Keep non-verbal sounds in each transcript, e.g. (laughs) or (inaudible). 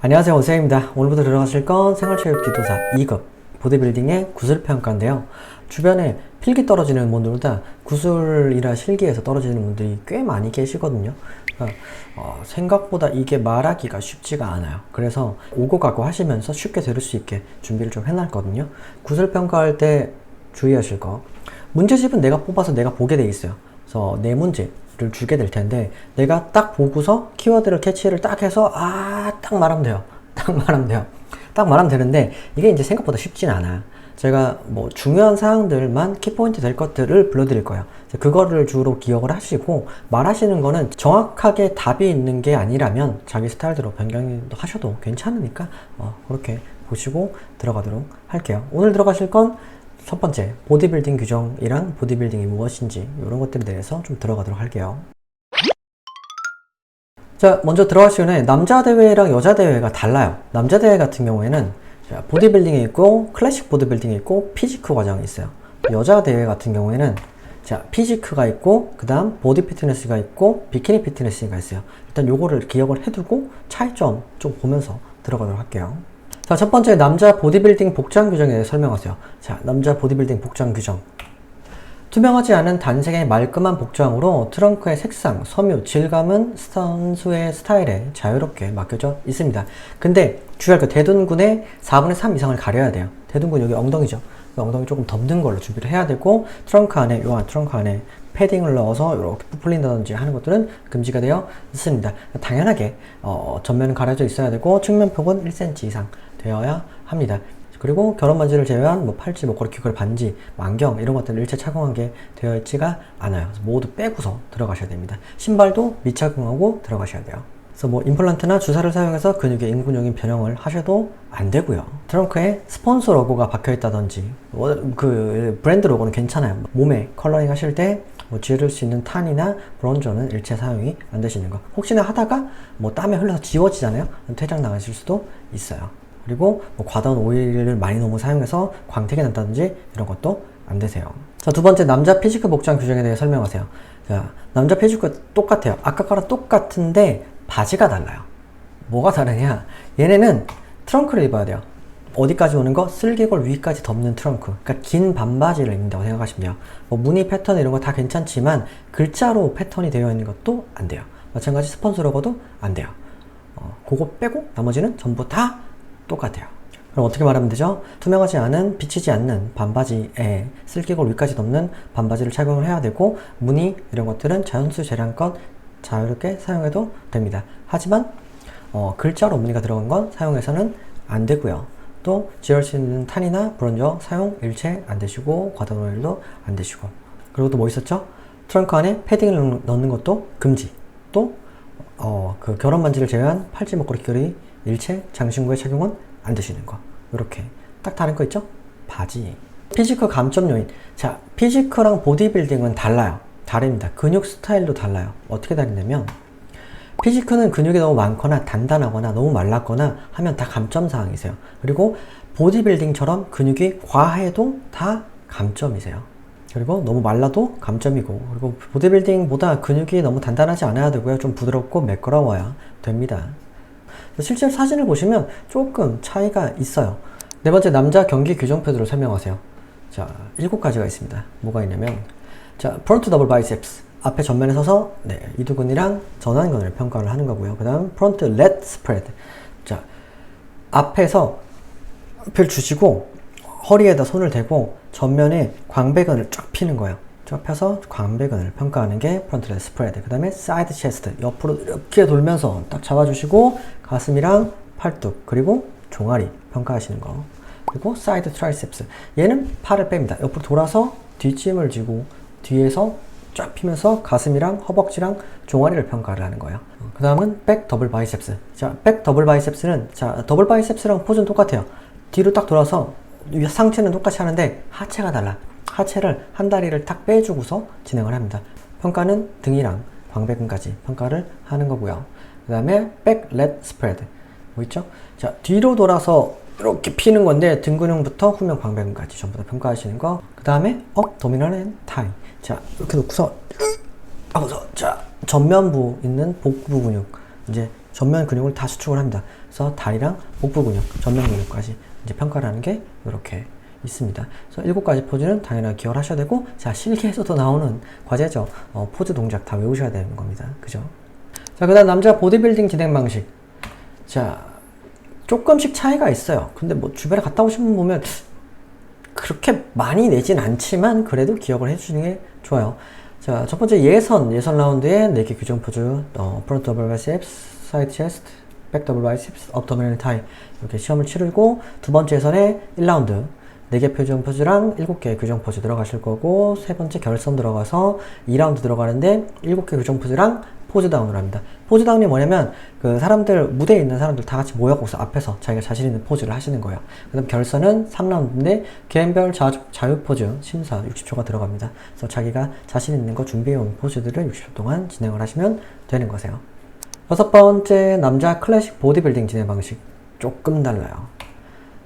안녕하세요 오세입니다. 오늘부터 들어가실 건 생활체육 지도사 2급 보디빌딩의 구슬평가인데요. 주변에 필기 떨어지는 분들보다 구슬이나 실기에서 떨어지는 분들이 꽤 많이 계시거든요. 그러니까, 어, 생각보다 이게 말하기가 쉽지가 않아요. 그래서 오고 가고 하시면서 쉽게 들을 수 있게 준비를 좀 해놨거든요. 구슬평가할 때 주의하실 거. 문제집은 내가 뽑아서 내가 보게 돼 있어요. 그래서 네 문제 를 주게 될 텐데 내가 딱 보고서 키워드를 캐치를 딱 해서 아 딱 말하면 돼요. (laughs) 딱 말하면 돼요. 딱 말하면 되는데 이게 이제 생각보다 쉽진 않아. 제가 뭐 중요한 사항들만 키포인트 될 것들을 불러드릴 거예요. 그거를 주로 기억을 하시고 말하시는 거는 정확하게 답이 있는 게 아니라면 자기 스타일대로 변경도 하셔도 괜찮으니까 어, 그렇게 보시고 들어가도록 할게요. 오늘 들어가실 건 첫 번째, 보디빌딩 규정이랑 보디빌딩이 무엇인지 이런 것들에 대해서 좀 들어가도록 할게요. 자, 먼저 들어가기 전에 남자 대회랑 여자 대회가 달라요. 남자 대회 같은 경우에는 자, 보디빌딩이 있고 클래식 보디빌딩이 있고 피지크 과정이 있어요. 여자 대회 같은 경우에는 자, 피지크가 있고 그다음 보디 피트니스가 있고 비키니 피트니스가 있어요. 일단 요거를 기억을 해 두고 차이점 좀 보면서 들어가도록 할게요. 자, 첫 번째 남자 보디빌딩 복장 규정에 대해 설명하세요. 자, 남자 보디빌딩 복장 규정. 투명하지 않은 단색의 말끔한 복장으로 트렁크의 색상, 섬유, 질감은 선수의 스타일에 자유롭게 맡겨져 있습니다. 근데 주의할 거 대둔근의 4분의 3 이상을 가려야 돼요. 대둔근 여기 엉덩이죠. 그 엉덩이 조금 덮는 걸로 준비를 해야 되고 트렁크 안에 요한 트렁크 안에 패딩을 넣어서 이렇게 부풀린다든지 하는 것들은 금지가 되어 있습니다. 당연하게 어, 전면은 가려져 있어야 되고 측면 폭은 1cm 이상 되어야 합니다. 그리고 결혼 반지를 제외한 뭐 팔찌, 목걸이, 귀걸이, 반지, 안경 이런 것들은 일체 착용한 게 되어 있지가 않아요. 모두 빼고서 들어가셔야 됩니다. 신발도 미착용하고 들어가셔야 돼요. 그래서 뭐 임플란트나 주사를 사용해서 근육의 인근적인 변형을 하셔도 안 되고요. 트렁크에 스폰서 로고가 박혀 있다든지 뭐그 브랜드 로고는 괜찮아요. 몸에 컬러링 하실 때 뭐 지를 수 있는 탄이나 브론저는 일체 사용이 안 되시는 거. 혹시나 하다가 뭐 땀에 흘러서 지워지잖아요. 퇴장 나가실 수도 있어요. 그리고 뭐 과다한 오일을 많이 너무 사용해서 광택이 난다든지 이런 것도 안 되세요. 자, 두 번째 남자 피지크 복장 규정에 대해 설명하세요. 자, 남자 피지크 똑같아요. 아까 거랑 똑같은데 바지가 달라요. 뭐가 다르냐? 얘네는 트렁크를 입어야 돼요. 어디까지 오는 거? 슬개골 위까지 덮는 트렁크. 그러니까 긴 반바지를 입는다고 생각하시면 돼요. 뭐 무늬 패턴 이런 거 다 괜찮지만 글자로 패턴이 되어 있는 것도 안 돼요. 마찬가지 스폰서 로고도 안 돼요. 어, 그거 빼고 나머지는 전부 다 똑같아요. 그럼 어떻게 말하면 되죠? 투명하지 않은 비치지 않는 반바지에 슬개골 위까지 덮는 반바지를 착용을 해야 되고 무늬 이런 것들은 자연수 재량껏 자유롭게 사용해도 됩니다. 하지만 어, 글자로 무늬가 들어간 건 사용해서는 안 되고요. 또 지을 수 있는 탄이나 브론저 사용 일체 안 되시고 과다한 오일도 안 되시고 그리고 또 뭐 있었죠? 트렁크 안에 패딩을 넣는 것도 금지. 또 어, 그 결혼 반지를 제외한 팔찌 목걸이 귀걸이 일체 장신구의 착용은 안 되시는 거. 이렇게 딱 다른 거 있죠? 바지. 피지크 감점 요인. 자, 피지크랑 보디빌딩은 달라요. 다릅니다. 근육 스타일도 달라요. 어떻게 다르냐면 피지크는 근육이 너무 많거나 단단하거나 너무 말랐거나 하면 다 감점 사항이세요. 그리고 보디빌딩처럼 근육이 과해도 다 감점이세요. 그리고 너무 말라도 감점이고 그리고 보디빌딩보다 근육이 너무 단단하지 않아야 되고요. 좀 부드럽고 매끄러워야 됩니다. 실제 사진을 보시면 조금 차이가 있어요. 네 번째 남자 경기 규정표들을 설명하세요. 자, 일곱 가지가 있습니다. 뭐가 있냐면 자, 프론트 더블 바이셉스 앞에 전면에 서서 네, 이두근이랑 전완근을 평가를 하는 거고요. 그다음 프론트 렛 스프레드. 자, 앞에서 별 주시고 허리에다 손을 대고 전면에 광배근을 쫙 피는 거예요. 쫙 펴서 광배근을 평가하는 게 프론트 렛 스프레드. 그 다음에 사이드 체스트 옆으로 이렇게 돌면서 딱 잡아주시고 가슴이랑 팔뚝 그리고 종아리 평가하시는 거. 그리고 사이드 트라이셉스. 얘는 팔을 뺍니다. 옆으로 돌아서 뒷짐을 지고 뒤에서 쫙 피면서 가슴이랑 허벅지랑 종아리를 평가를 하는 거예요. 그 다음은 백 더블 바이셉스. 자, 백 더블 바이셉스는 자, 더블 바이셉스랑 포즈는 똑같아요. 뒤로 딱 돌아서 상체는 똑같이 하는데 하체가 달라. 하체를 한 다리를 탁 빼주고서 진행을 합니다. 평가는 등이랑 광배근까지 평가를 하는 거고요. 그 다음에 백 렛 스프레드. 뭐 있죠? 자, 뒤로 돌아서 이렇게 피는 건데 등 근육부터 후면 광배근까지 전부 다 평가하시는 거. 그 다음에 업 도미널 앤 타이. 자, 이렇게 놓고서 하고서 자, 전면부 있는 복부 근육 이제 전면 근육을 다 수축을 합니다. 그래서 다리랑 복부 근육, 전면 근육까지 이제 평가를 하는 게 이렇게 있습니다. 그래서 일곱 가지 포즈는 당연하게 기억을 하셔야 되고, 자, 실기에서도 나오는 과제죠. 어, 포즈 동작 다 외우셔야 되는 겁니다. 그죠? 자, 그 다음 남자 보디빌딩 진행 방식. 자, 조금씩 차이가 있어요. 근데 뭐 주변에 갔다 오신 분 보면 그렇게 많이 내진 않지만 그래도 기억을 해주시는 게 좋아요. 자, 첫 번째 예선, 예선 라운드에 4개 규정 포즈, 어, 프론트 더블 바이 셉스, 사이드 체스트, 백 더블 바이 셉스, 업 더미널 타이 이렇게 시험을 치르고 두 번째 예선에 1라운드 4개 표정 포즈랑 7개 규정 포즈 들어가실 거고 세 번째 결선 들어가서 2라운드 들어가는데 7개 규정 포즈랑 포즈 다운을 합니다. 포즈 다운이 뭐냐면 그 사람들 무대에 있는 사람들 다 같이 모여서 앞에서 자기가 자신 있는 포즈를 하시는 거예요. 그다음 결선은 3라운드인데 개인별 자, 자유 포즈 심사 60초가 들어갑니다. 그래서 자기가 자신 있는 거 준비해 온 포즈들을 60초 동안 진행을 하시면 되는 거세요. 여섯 번째 남자 클래식 보디빌딩 진행 방식 조금 달라요.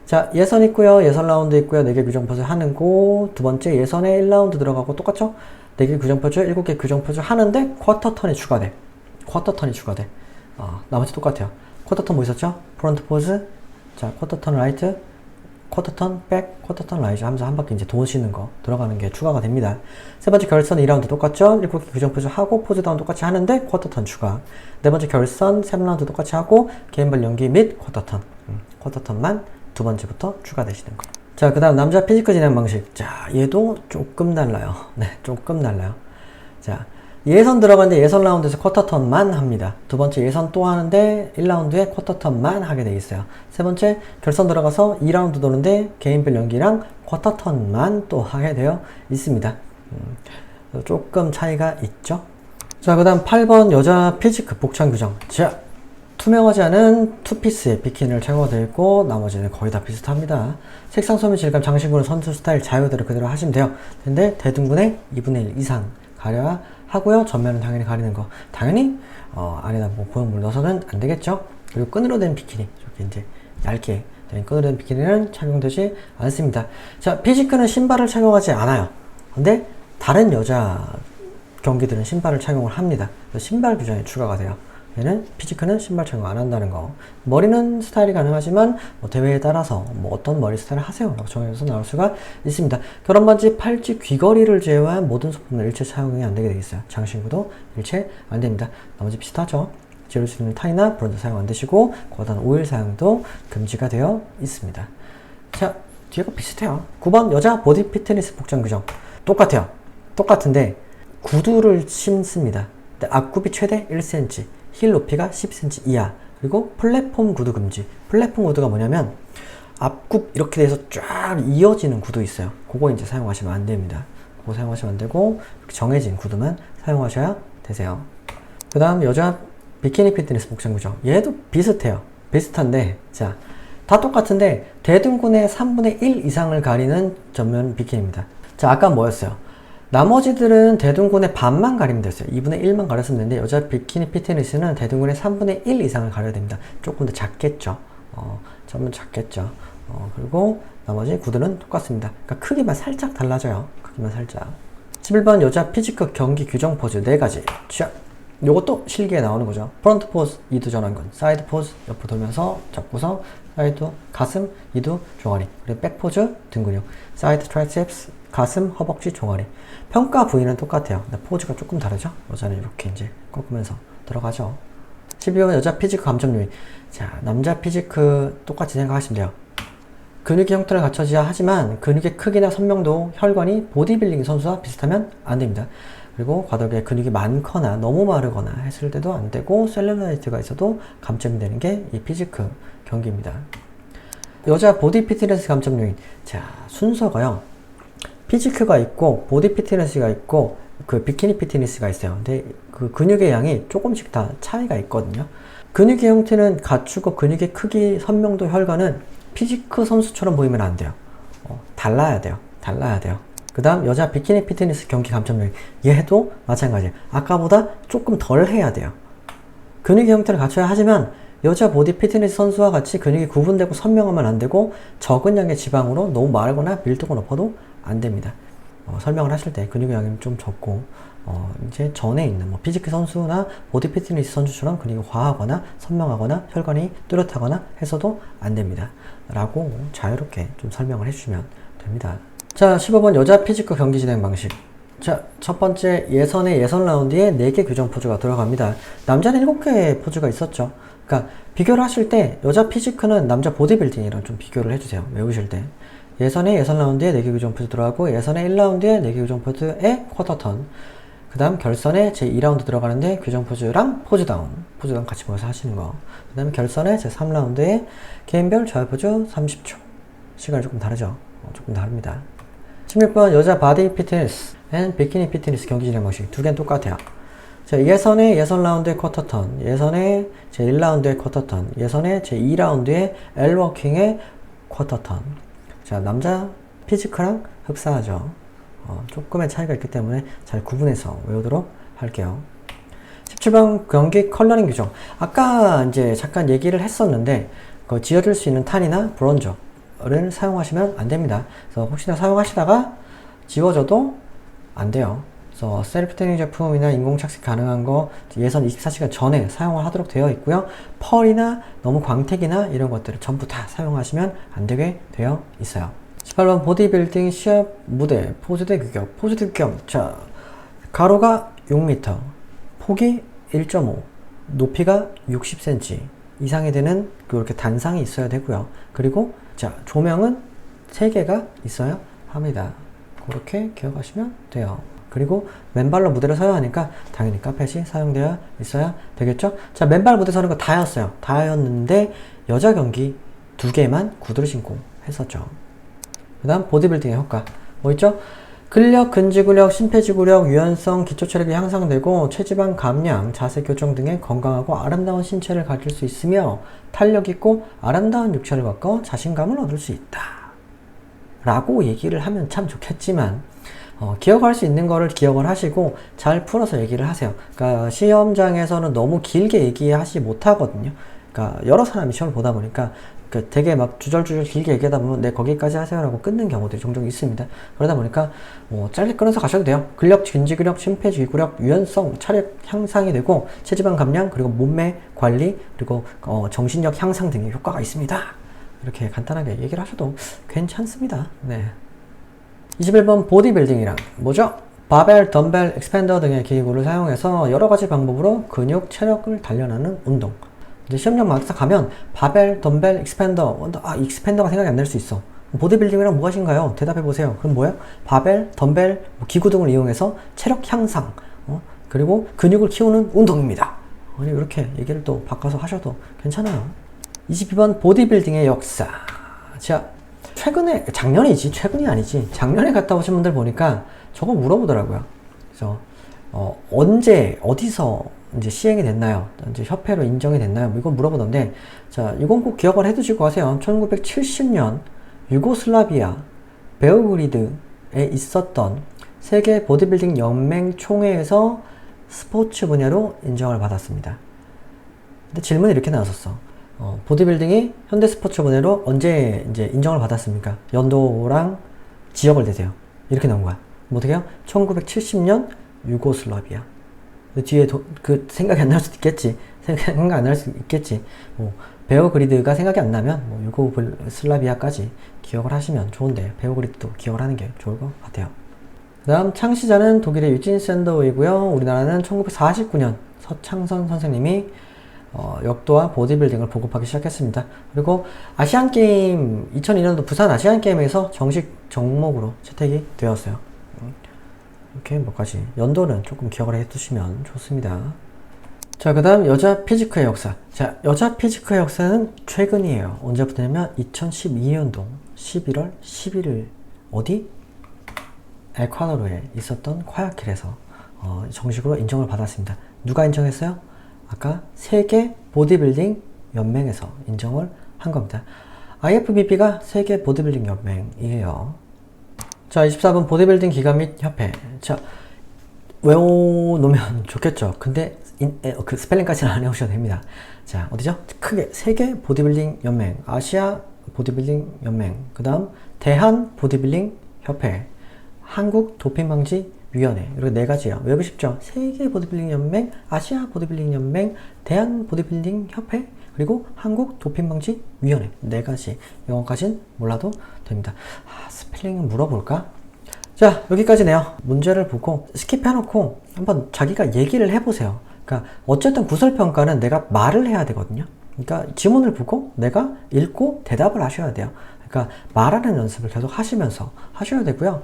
자, 예선 있고요. 예선 라운드 있고요. 4개 규정 포즈 하는 거. 두 번째 예선에 1라운드 들어가고 똑같죠? 4개 규정 포즈, 7개 규정 포즈 하는데 쿼터 턴이 추가돼. 쿼터 턴이 추가돼. 어, 나머지 똑같아요. 쿼터 턴 뭐 있었죠? 프론트 포즈. 자, 쿼터 턴 라이트. 쿼터 턴 백, 쿼터 턴 라이즈 하면서 한 바퀴 이제 도시는 거 들어가는 게 추가가 됩니다. 세 번째 결선 2라운드 똑같죠? 7개 규정 포즈 하고 포즈 다운 똑같이 하는데 쿼터 턴 추가. 네 번째 결선 3라운드 똑같이 하고 개인별 연기 및 쿼터 턴. 음, 쿼터 턴만 두 번째부터 추가되시는 거. 자, 그 다음 남자 피지컬 진행 방식. 자, 얘도 조금 달라요. 네, 조금 달라요. 자, 예선 들어갔는데 예선 라운드에서 쿼터 턴만 합니다. 두 번째 예선 또 하는데 1라운드에 쿼터 턴만 하게 돼 있어요. 세 번째 결선 들어가서 2라운드 도는데 개인별 연기랑 쿼터 턴만 또 하게 되어 있습니다. 음, 조금 차이가 있죠. 자, 그 다음 8번 여자 피지크 복장 규정. 자, 투명하지 않은 투피스의 비키니를 착용하고 되어 있고 나머지는 거의 다 비슷합니다. 색상 소매 질감 장신구는 선수 스타일 자유대로 그대로 하시면 돼요. 근데 대둔근의 2분의 1 이상 가려야 하고요. 전면은 당연히 가리는 거. 당연히 어, 안에다 뭐 보형물 넣어서는 안 되겠죠. 그리고 끈으로 된 비키니 이렇게 이제 얇게 된 끈으로 된 비키니는 착용되지 않습니다. 자, 피지크는 신발을 착용하지 않아요. 근데 다른 여자 경기들은 신발을 착용을 합니다. 신발 규정이 추가가 돼요. 얘는 피지크는 신발 착용 안 한다는 거. 머리는 스타일이 가능하지만 뭐 대회에 따라서 뭐 어떤 머리 스타일을 하세요 라고 정해서 나올 수가 있습니다. 결혼 반지, 팔찌, 귀걸이를 제외한 모든 소품은 일체 사용이 안 되게 되어 있어요. 장신구도 일체 안 됩니다. 나머지 비슷하죠. 재를 수 있는 타이나 브론즈 사용 안 되시고 과다한 오일 사용도 금지가 되어 있습니다. 자, 뒤가 비슷해요. 9번 여자 보디 피트니스 복장 규정 똑같아요. 똑같은데 구두를 신습니다. 앞굽이 최대 1cm, 힐 높이가 10cm 이하, 그리고 플랫폼 구두 금지. 플랫폼 구두가 뭐냐면 앞굽 이렇게 돼서 쫙 이어지는 구두 있어요. 그거 이제 사용하시면 안 됩니다. 그거 사용하시면 안 되고 정해진 구두만 사용하셔야 되세요. 그 다음 여자 비키니 피트니스 복장 구정. 얘도 비슷해요. 비슷한데 자. 다 똑같은데 대둔근의 3분의 1 이상을 가리는 전면 비키니입니다. 자, 아까 뭐였어요? 나머지들은 대둔근의 반만 가리면 됐어요. 2분의 1만 가렸으면 되는데 여자 비키니 피트니스는 대둔근의 3분의 1 이상을 가려야 됩니다. 조금 더 작겠죠. 어, 점은 작겠죠. 어, 그리고 나머지 구두는 똑같습니다. 그러니까 크기만 살짝 달라져요. 크기만 살짝. 11번 여자 피지크 경기 규정 포즈 4가지. 자, 요것도 실기에 나오는 거죠. 프론트 포즈, 이두 전완근, 사이드 포즈, 옆으로 돌면서 잡고서 사이드 가슴, 이두 종아리, 그리고 백 포즈, 등 근육, 사이드 트라이셉스, 가슴, 허벅지, 종아리. 평가 부위는 똑같아요. 근데 포즈가 조금 다르죠? 여자는 이렇게 이제 꺾으면서 들어가죠. 12번 여자 피지크 감점 요인. 자, 남자 피지크 똑같이 생각하시면 돼요. 근육의 형태를 갖춰져야 하지만 근육의 크기나 선명도, 혈관이 보디빌딩 선수와 비슷하면 안 됩니다. 그리고 과도하게 근육이 많거나 너무 마르거나 했을 때도 안 되고 셀룰라이트가 있어도 감점이 되는 게 이 피지크 경기입니다. 여자 보디 피트니스 감점 요인. 자, 순서가요. 피지크가 있고 보디 피트니스가 있고 그 비키니 피트니스가 있어요. 근데 그 근육의 양이 조금씩 다 차이가 있거든요. 근육의 형태는 갖추고 근육의 크기, 선명도, 혈관은 피지크 선수처럼 보이면 안 돼요. 어, 달라야 돼요. 달라야 돼요. 그 다음 여자 비키니 피트니스 경기 감점률 얘도 마찬가지예요. 아까보다 조금 덜 해야 돼요. 근육의 형태를 갖춰야 하지만 여자 보디 피트니스 선수와 같이 근육이 구분되고 선명하면 안 되고 적은 양의 지방으로 너무 마르거나 밀도가 높아도 안 됩니다. 어, 설명을 하실 때 근육의 양이 좀 적고 어, 이제 전에 있는 뭐 피지크 선수나 보디 피트니스 선수처럼 근육이 과하거나 선명하거나 혈관이 뚜렷하거나 해서도 안 됩니다. 라고 자유롭게 좀 설명을 해주시면 됩니다. 자, 15번 여자 피지크 경기 진행 방식. 자, 첫 번째 예선의 예선 라운드에 4개 규정 포즈가 들어갑니다. 남자는 7개의 포즈가 있었죠. 그러니까 비교를 하실 때 여자 피지크는 남자 보디빌딩이랑 좀 비교를 해주세요. 외우실 때. 예선의 예선 라운드에 4개 규정 포즈 들어가고 예선의 1라운드에 4개 규정 포즈에 쿼터 턴. 그 다음 결선에 제 2라운드 들어가는데 규정 포즈랑 포즈다운, 포즈다운 같이 모여서 하시는 거. 그 다음에 결선에 제 3라운드에 개인별 좌우 포즈 30초. 시간이 조금 다르죠? 어, 조금 다릅니다. 16번 여자 바디 피트니스 앤 비키니 피트니스 경기 진행 방식 두 개는 똑같아요. 자, 예선의 예선 라운드의 쿼터 턴, 예선의 제 1라운드의 쿼터 턴, 예선의 제 2라운드의 엘워킹의 쿼터 턴. 자, 남자 피지크랑 흡사하죠. 어, 조금의 차이가 있기 때문에 잘 구분해서 외우도록 할게요. 17번 경기 컬러링 규정. 아까 이제 잠깐 얘기를 했었는데, 그 지어질 수 있는 탄이나 브론저를 사용하시면 안 됩니다. 그래서 혹시나 사용하시다가 지워져도 안 돼요. 그래서 셀프 태닝 제품이나 인공 착색 가능한 거 예선 24시간 전에 사용을 하도록 되어 있고요. 펄이나 너무 광택이나 이런 것들을 전부 다 사용하시면 안 되게 되어 있어요. 18번 보디빌딩 시합 무대 포즈대 규격 포즈대 규격 자 가로가 6m 폭이 1.5 높이가 60cm 이상이 되는 그렇게 단상이 있어야 되고요. 그리고 자 조명은 3개가 있어야 합니다. 그렇게 기억하시면 돼요 그리고 맨발로 무대를 서야 하니까 당연히 카펫이 사용되어 있어야 되겠죠 자 맨발 무대 서는 거 다였어요 다였는데 여자 경기 두 개만 구두를 신고 했었죠 그 다음 보디빌딩의 효과 뭐 있죠? 근력, 근지구력, 심폐지구력, 유연성, 기초체력이 향상되고 체지방 감량, 자세 교정 등의 건강하고 아름다운 신체를 가질 수 있으며 탄력 있고 아름다운 육체를 갖고 자신감을 얻을 수 있다. 라고 얘기를 하면 참 좋겠지만 어, 기억할 수 있는 거를 기억을 하시고 잘 풀어서 얘기를 하세요. 그러니까 시험장에서는 너무 길게 얘기하지 못하거든요. 그러니까 여러 사람이 시험을 보다 보니까 그 되게 막 주절주절 길게 얘기하다 보면 네 거기까지 하세요라고 끊는 경우들이 종종 있습니다. 그러다 보니까 뭐 짧게 끊어서 가셔도 돼요. 근력, 근지구력, 심폐지구력, 유연성, 차력 향상이 되고 체지방 감량 그리고 몸매 관리 그리고 어, 정신력 향상 등의 효과가 있습니다. 이렇게 간단하게 얘기를 하셔도 괜찮습니다. 네. 21번 보디빌딩이란 뭐죠? 바벨, 덤벨, 엑스펜더 등의 기구를 사용해서 여러 가지 방법으로 근육, 체력을 단련하는 운동. 이제 시험장 막상 가면 바벨, 덤벨, 익스펜더, 아 익스펜더가 생각이 안 날 수 있어. 보디빌딩이랑 무엇인가요? 대답해 보세요. 그럼 뭐예요? 바벨, 덤벨, 뭐 기구 등을 이용해서 체력 향상, 어? 그리고 근육을 키우는 운동입니다. 아니 이렇게 얘기를 또 바꿔서 하셔도 괜찮아요. 22번 보디빌딩의 역사. 자, 최근에 작년이지 최근이 아니지 작년에 갔다 오신 분들 보니까 저거 물어보더라고요. 그래서 어, 언제 어디서 이제 시행이 됐나요? 이제 협회로 인정이 됐나요? 뭐 이건 물어보던데, 자, 이건 꼭 기억을 해 두시고 하세요. 1970년 유고슬라비아 베오그리드에 있었던 세계 보디빌딩 연맹 총회에서 스포츠 분야로 인정을 받았습니다. 근데 질문이 이렇게 나왔었어. 어, 보디빌딩이 현대 스포츠 분야로 언제 이제 인정을 받았습니까? 연도랑 지역을 대세요. 이렇게 나온 거야. 뭐 어떻게 해요? 1970년 유고슬라비아. 그 뒤에 도, 그 생각이 안 날 수도 있겠지. 생각 안 날 수 있겠지. 뭐 베어 그리드가 생각이 안 나면 뭐 유고슬라비아까지 기억을 하시면 좋은데 베어 그리드도 기억을 하는 게 좋을 것 같아요. 그다음 창시자는 독일의 유진 샌더웨이고요. 우리나라는 1949년 서창선 선생님이 어, 역도와 보디빌딩을 보급하기 시작했습니다. 그리고 아시안 게임 2002년도 부산 아시안 게임에서 정식 종목으로 채택이 되었어요. 이렇게 몇 가지 연도는 조금 기억을 해두시면 좋습니다. 자, 그 다음 여자 피지크의 역사. 자, 여자 피지크의 역사는 최근이에요. 언제부터냐면 2012년도 11월 11일 어디? 에콰도르에 있었던 콰야킬에서 어, 정식으로 인정을 받았습니다. 누가 인정했어요? 아까 세계 보디빌딩 연맹에서 인정을 한 겁니다. IFBB가 세계 보디빌딩 연맹이에요. 자, 24번 보디빌딩 기관 및 협회. 자, 외워놓으면 (laughs) 좋겠죠. 근데 인, 에, 그 스펠링까지는 안 해오셔도 됩니다. 자, 어디죠? 크게 세계 보디빌딩 연맹, 아시아 보디빌딩 연맹, 그 다음 대한 보디빌딩 협회, 한국 도핑 방지 위원회 이렇게 네 가지요. 외우고 싶죠? 세계 보디빌딩 연맹, 아시아 보디빌딩 연맹, 대한 보디빌딩 협회, 그리고 한국 도핑 방지 위원회 네 가지 영어까지는 몰라도 됩니다. 아, 스펠링은 물어볼까? 자 여기까지네요. 문제를 보고 스킵해놓고 한번 자기가 얘기를 해보세요. 그러니까 어쨌든 구설평가는 내가 말을 해야 되거든요. 그러니까 지문을 보고 내가 읽고 대답을 하셔야 돼요. 그러니까 말하는 연습을 계속 하시면서 하셔야 되고요.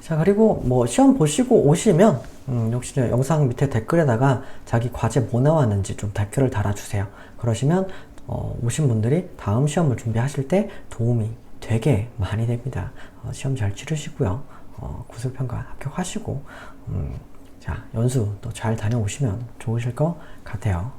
자 그리고 뭐 시험 보시고 오시면 음, 혹시 영상 밑에 댓글에다가 자기 과제 뭐 나왔는지 좀 댓글을 달아주세요. 그러시면 어, 오신 분들이 다음 시험을 준비하실 때 도움이 되게 많이 됩니다. 어, 시험 잘 치르시고요. 어, 구술평가 합격하시고 음, 자 연수 또 잘 다녀오시면 좋으실 것 같아요.